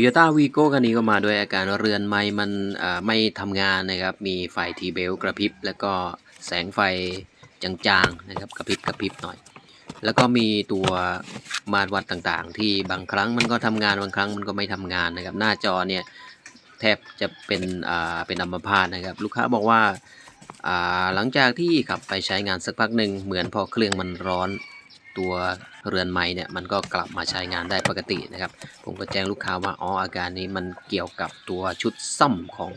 โยต้าวีโก้คันนี้ก็มาด้วยอาการเรือนไม้มันไม่ทำงานนะครับ มีไฟทีเบลกระพริบ แล้วก็แสงไฟจางๆนะครับกระพริบกระพริบหน่อย แล้วก็มีตัวมาตรวัดต่างๆ ที่บางครั้งมันก็ทำงานบางครั้งมันก็ไม่ทำงานนะครับ หน้าจอเนี่ยแทบจะเป็นอ่าเป็นอัมพาตนะครับ ลูกค้าบอกว่าอ่าหลังจากที่ขับไปใช้งานสักพักหนึ่งเหมือนพอเครื่องมันร้อน ตัวเรือนไม้เนี่ยมันก็กลับมาใช้งานได้ปกตินะครับ ผมก็แจ้งลูกค้าว่าอ๋ออาการนี้มันเกี่ยวกับตัวชุดซ่อมของ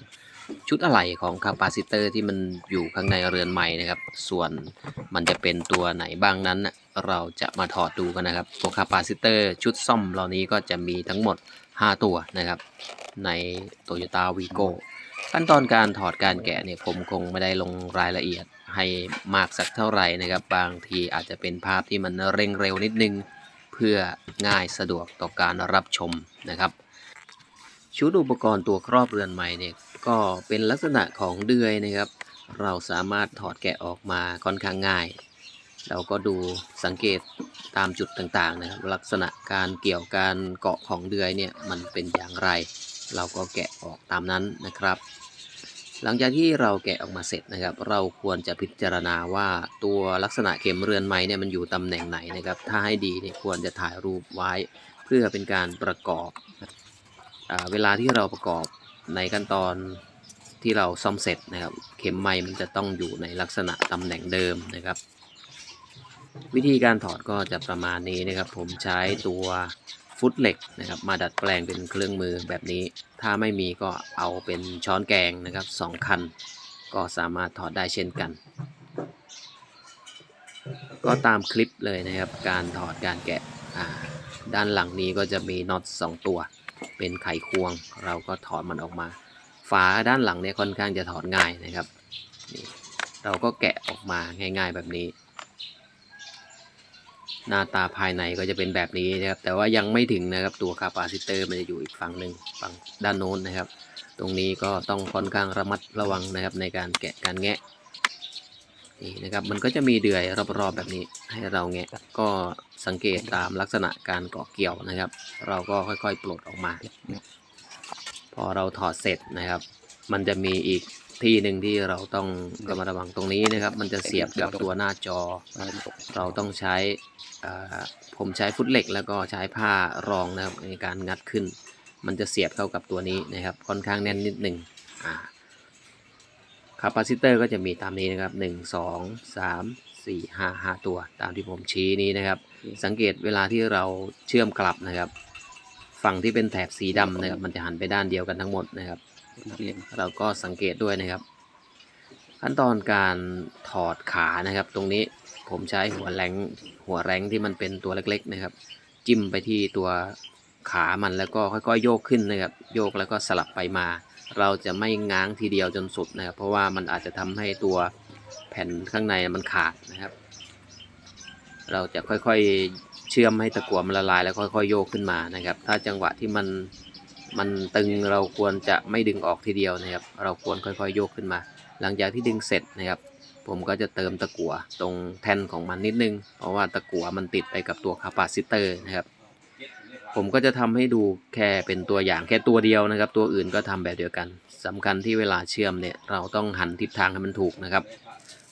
ชุดอะไหล่ของคาปาซิเตอร์ที่มันอยู่ข้างในเรือนไม้นะครับ ส่วนมันจะเป็นตัวไหนบ้างนั้น เราจะมาถอดดูกันนะครับตัวคาปาซิเตอร์ชุดซ่อมเหล่านี้ก็จะมีทั้งหมด 5 ตัวนะครับ ใน Toyota Vigo ขั้นตอนการถอดการแกะเนี่ยผมคงไม่ได้ลงรายละเอียด ให้มากสักเท่าไหร่นะครับ บางทีอาจจะเป็นภาพที่มันเร่งเร็วนิดนึง เพื่อง่ายสะดวกต่อการรับชมนะครับ ชุดอุปกรณ์ตัวครอบเรือนไม้เนี่ยก็เป็นลักษณะของเดือยนะครับ เราสามารถถอดแกะออกมาค่อนข้างง่าย เราก็ดูสังเกตตามจุดต่างๆนะครับลักษณะการเกี่ยวการเกาะของเดือยเนี่ยมันเป็นอย่างไร เราก็แกะออกตามนั้นนะครับ หลังจากที่เราแกะออกมาเสร็จนะครับ เราควรจะพิจารณาว่าตัวลักษณะเข็มเรือนไม้เนี่ยมันอยู่ตำแหน่งไหนนะครับ ถ้าให้ดีเนี่ยควรจะถ่ายรูปไว้ เพื่อเป็นการประกอบอเวลาที่เราประกอบในขั้นตอนที่เราซ่อมเสร็จนะครับ เข็มไม้มันจะต้องอยู่ในลักษณะตำแหน่งเดิมนะครับ วิธีการถอดก็จะประมาณนี้นะครับ ผมใช้ตัว ฟุตเหล็กนะครับ มาดัดแปลงเป็นเครื่องมือแบบนี้ ถ้าไม่มีก็เอาเป็นช้อนแกงนะครับสองคัน ก็สามารถถอดได้เช่นกัน ก็ตามคลิปเลยนะครับ การถอดการแกะด้านหลังนี้ก็จะมีน็อตสองตัว เป็นไขควง เราก็ถอดมันออกมา ฝาด้านหลังเนี่ยค่อนข้างจะถอดง่ายนะครับ เราก็แกะออกมาง่าย ๆแบบนี้ หน้าตาภายในก็จะเป็นแบบนี้นะครับ แต่ว่ายังไม่ถึงนะครับตัวคาปาซิเตอร์มันจะอยู่อีกฝั่งหนึ่งฝั่งด้านโน้นนะครับ ตรงนี้ก็ต้องค่อนข้างระมัดระวังนะครับในการแกะการแงะนี่นะครับมันก็จะมีเดือยรอบๆแบบนี้ให้เราแงะก็สังเกตตามลักษณะการเกาะเกี่ยวนะครับ เราก็ค่อยๆปลดออกมา พอเราถอดเสร็จนะครับ มันจะมีอีกที่หนึ่งที่เราต้องระมัดระวังตรงนี้นะครับ มันจะเสียบกับตัวหน้าจอ เราต้องใช้ผมใช้ฟุตเหล็ก แล้วก็ใช้ผ้ารองนะครับในการงัดขึ้น มันจะเสียบเข้ากับตัวนี้นะครับ ค่อนข้างแน่นนิดหนึ่งคาปาซิเตอร์ก็จะมีตามนี้นะครับหนึ่งสองสามสี่ห้าห้าตัว ตามที่ผมชี้นี้นะครับ สังเกตเวลาที่เราเชื่อมกลับนะครับ ฝั่งที่เป็นแถบสีดำนะครับ มันจะหันไปด้านเดียวกันทั้งหมดนะครับ เราก็สังเกตด้วยนะครับ ขั้นตอนการถอดขานะครับ ตรงนี้ผมใช้หัวแรงหัวแรงที่มันเป็นตัวเล็ก ๆ นะครับ จิ้มไปที่ตัวขามันแล้วก็ค่อยๆ โยกขึ้นนะครับ โยกแล้วก็สลับไปมา เราจะไม่ง้างทีเดียวจนสุดนะครับ เพราะว่ามันอาจจะทำให้ตัวแผ่นข้างในมันขาดนะครับ เราจะค่อยๆเชื่อมให้ตะกั่วมันละลายแล้วค่อยๆ โยกขึ้นมานะครับ ถ้าจังหวะที่มัน มันตึงเราควรจะไม่ดึงออกทีเดียวนะครับ เราควรค่อยๆโยกขึ้นมา หลังจากที่ดึงเสร็จนะครับ ผมก็จะเติมตะกั่วตรงแท่นของมันนิดนึง เพราะว่าตะกั่วมันติดไปกับตัวคาปาซิเตอร์นะครับ ผมก็จะทำให้ดูแค่เป็นตัวอย่างแค่ตัวเดียวนะครับ ตัวอื่นก็ทำแบบเดียวกันสำคัญที่เวลาเชื่อมเนี่ยเราต้องหันทิศทางให้มันถูกนะครับ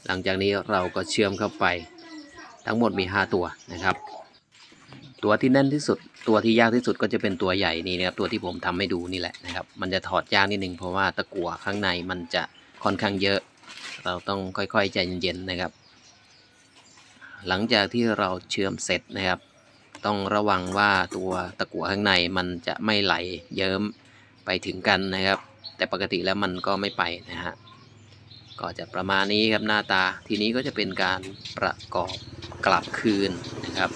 หลังจากนี้เราก็เชื่อมเข้าไป ทั้งหมดมี 5 ตัวนะครับ ตัวที่แน่นที่สุด ตัวที่ยากที่สุดก็จะเป็นตัวใหญ่นี่นะครับตัวที่ผมทำให้ดูนี่แหละนะครับ มันจะถอดยากนิดนึงเพราะว่าตะกั่วข้างในมันจะค่อนข้างเยอะ เราต้องค่อยๆใจเย็นๆนะครับ หลังจากที่เราเชื่อมเสร็จนะครับ ต้องระวังว่าตัวตะกั่วข้างในมันจะไม่ไหลเยิ้มไปถึงกันนะครับ แต่ปกติแล้วมันก็ไม่ไปนะฮะก็จะประมาณนี้ครับหน้าตาทีนี้ก็จะเป็นการประกอบกลับคืนนะครับ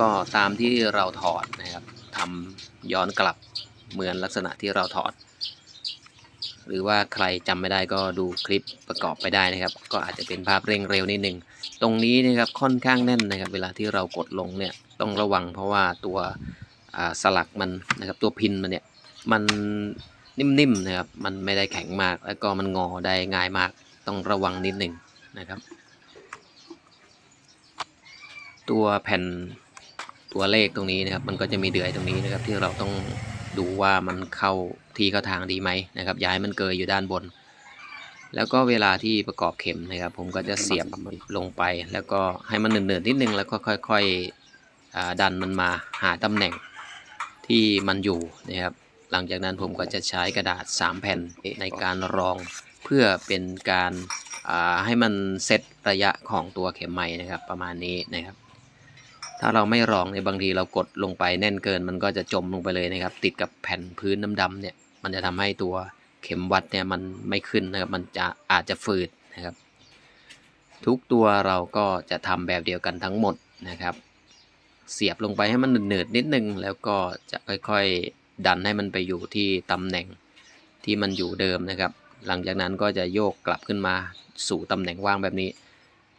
ก็ตามที่เราถอดนะครับทำย้อนกลับเหมือนลักษณะที่เราถอด หรือว่าใครจำไม่ได้ก็ดูคลิปประกอบไปได้นะครับ ก็อาจจะเป็นภาพเร่งเร็วนิดนึง ตรงนี้นะครับค่อนข้างแน่นนะครับ เวลาที่เรากดลงเนี่ยต้องระวังเพราะว่าตัวสลักมันนะครับตัวพินมันเนี่ยมันนิ่มๆนะครับ มันไม่ได้แข็งมาก แล้วก็มันงอได้ง่ายมาก ต้องระวังนิดหนึ่งนะครับ ตัวแผ่น ตัวเลขตรงนี้นะครับ มันก็จะมีเดือยตรงนี้นะครับ ที่เราต้องดูว่ามันเข้าที่เข้าทางดีไหมนะครับ ย้ายมันเกยอยู่ด้านบน แล้วก็เวลาที่ประกอบเข็มนะครับ ผมก็จะเสียบลงไป แล้วก็ให้มันเนินๆนิดนึงแล้วก็ค่อยๆดันมันมาหาตำแหน่งที่มันอยู่นะครับ หลังจากนั้นผมก็จะใช้กระดาษ 3 แผ่นในการรองเพื่อเป็นการให้มันเซตระยะของตัวเข็มไม้นะครับ ประมาณนี้นะครับ ถ้าเราไม่รองในบางทีเรากดลงไปแน่นเกิน มันก็จะจมลงไปเลยนะครับ ติดกับแผ่นพื้นดำๆเนี่ยมันจะทำให้ตัวเข็มวัดเนี่ยมันไม่ขึ้นนะครับมันจะอาจจะฝืดนะครับ ทุกตัวเราก็จะทำแบบเดียวกันทั้งหมดนะครับ เสียบลงไปให้มันหนืดๆนิดนึง แล้วก็จะค่อยๆดันให้มันไปอยู่ที่ตำแหน่งที่มันอยู่เดิมนะครับ หลังจากนั้นก็จะโยกกลับขึ้นมาสู่ตำแหน่งว่างแบบนี้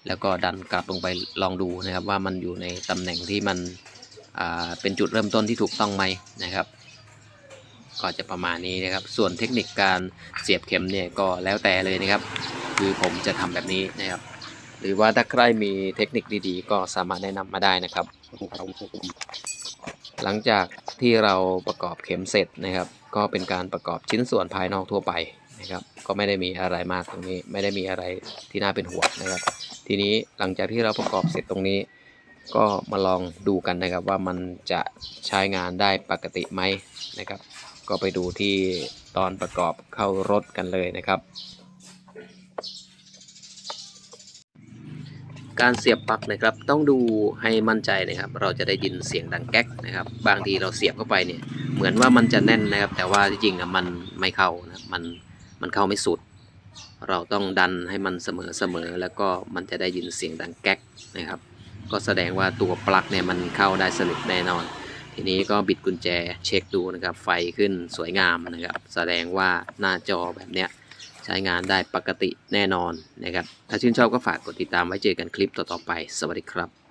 แล้วก็ดันกลับลงไปลองดูนะครับ ว่ามันอยู่ในตำแหน่งที่มันเป็นจุดเริ่มต้นที่ถูกต้องไหมนะครับ ก็จะประมาณนี้นะครับ ส่วนเทคนิคการเสียบเข็มเนี่ยก็แล้วแต่เลยนะครับ คือผมจะทำแบบนี้นะครับ หรือว่าถ้าใครมีเทคนิคดีๆ ก็สามารถแนะนำมาได้นะครับ หลังจากที่เราประกอบเข็มเสร็จนะครับ ก็เป็นการประกอบชิ้นส่วนภายนอกทั่วไป นะครับ ก็ไม่ได้มีอะไรมากตรงนี้ ไม่ได้มีอะไรที่น่าเป็นห่วงนะครับ ทีนี้หลังจากที่เราประกอบเสร็จตรงนี้ ก็มาลองดูกันนะครับว่ามันจะใช้งานได้ปกติไหมนะครับ ก็ไปดูที่ตอนประกอบเข้ารถกันเลยนะครับ การเสียบปลั๊กนะครับต้องดูให้มั่นใจนะครับ เราจะได้ยินเสียงดังแก๊กนะครับ บางทีเราเสียบเข้าไปเนี่ยเหมือนว่ามันจะแน่นนะครับ แต่ว่าที่จริงอะมันไม่เข้านะมัน มันเข้าไม่สุด เราต้องดันให้มันเสมอเสมอแล้วก็มันจะได้ยินเสียงดังแก๊กนะครับ ก็แสดงว่าตัวปลั๊กเนี่ยมันเข้าได้สนิทแน่นอน ทีนี้ก็บิดกุญแจเช็คดูนะครับไฟขึ้นสวยงามนะครับ แสดงว่าหน้าจอแบบเนี้ยใช้งานได้ปกติแน่นอนนะครับ ถ้าชื่นชอบก็ฝากกดติดตามไว้เจอกันคลิปต่อๆไป สวัสดีครับ